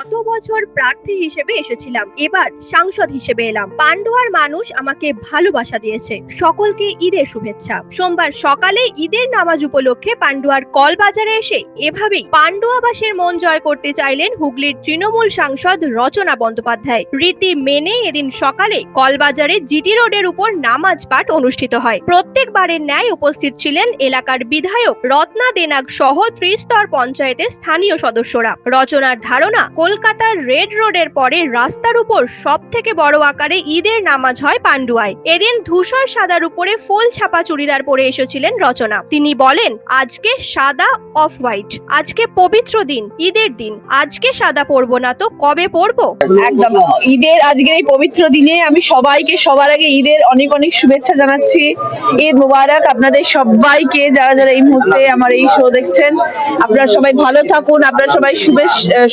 গত বছর প্রার্থী হিসেবে এসেছিলাম। এবার সাংসদ হিসেবে এলাম। পান্ডুয়ার মানুষ আমাকে ভালোবাসা দিয়েছে। সকলকে ঈদের শুভেচ্ছা। সোমবার সকালে ঈদের নামাজ উপলক্ষে পান্ডুয়ার কলবাজারে এসে এভাবেই পান্ডুয়াবাসীর মন জয় করতে চাইলেন হুগলির তৃণমূল সাংসদ রচনা বন্দ্যোপাধ্যায়। রীতি মেনে এদিন সকালে কলবাজারে জিটি রোডের উপর নামাজ পাঠ অনুষ্ঠিত হয়। প্রত্যেকবারের ন্যায় উপস্থিত ছিলেন এলাকার বিধায়ক রত্না দেনাগ সহ ত্রিস্তর পঞ্চায়েতের স্থানীয় সদস্যরা। রচনার ধারণা কলকাতার রেড রোডের পরে রাস্তার উপর সব থেকে বড় আকারে ঈদের নামাজ হয় পান্ডুয়ায়। এদিন ধূসর সাদার উপরে ফুল ছাপা চুড়িদার পরে এসেছিলেন রচনা। তিনি বলেন, আজকে সাদা অফ হোয়াইট। আজকে পবিত্র দিন, ঈদের দিন। আজকে সাদা পরবো না তো কবে পরবো? একদম। ঈদের আজকের এই পবিত্র দিনে আমি সবাইকে সবার আগে ঈদের অনেক অনেক শুভেচ্ছা জানাচ্ছি। ঈদ মুবারক আপনাদের সবাইকে, যারা যারা এই মুহূর্তে আমার এই শো দেখছেন। আপনারা সবাই ভালো থাকুন, আপনারা সবাই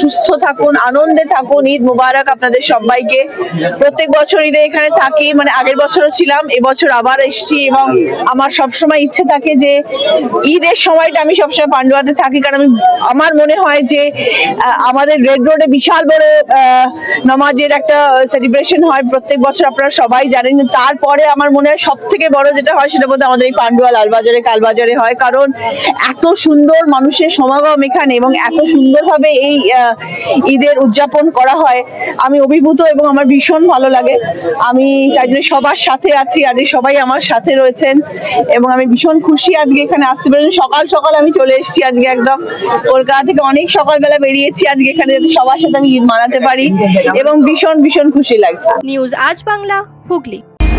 সুস্থ থাকুন। আনন্দে থাকুন, ঈদ মুবারক আপনাদের সবাইকে। প্রত্যেক বছর ঈদে এখানে থাকি মানে আগের বছরও ছিলাম, এবছর আবার এসেছি এবং আমার সবসময় ইচ্ছে থাকে যে ঈদের সময়টা আমি সবসময় পান্ডুয়াতে থাকি, কারণ আমি, আমার মনে হয় যে আমাদের রেড রোডে বিশাল বড় নামাজের একটা সেলিব্রেশন হয়, প্রত্যেক বছর আপনারা সবাই জানেন। তারপরে আমার মনে হয় সব থেকে বড় যেটা হয়, সেটা বলতে আমাদের এই পান্ডুয়া লালবাজারে, কালবাজারে হয়, কারণ এত সুন্দর মানুষের সমাগম এখানে এবং এত সুন্দরভাবে এই ঈদের উদযাপন করা হয়। আমি অভিভূত এবং আমার ভীষণ ভালো লাগে। আমি তাই জন্য সবার সাথে আছি আজকে সবাই আমার সাথে রয়েছেন এবং আমি ভীষণ খুশি আজকে এখানে আসতে পেরেছি। সকাল সকাল আমি চলে এসেছি আজকে একদম। কলকাতা থেকে অনেক সকালবেলা বেরিয়েছি আজকে এখানে সবার সাথে আমি ঈদ মানাতে পারি এবং ভীষণ ভীষণ খুশি লাগছে। নিউজ আজ বাংলা, হুগলি।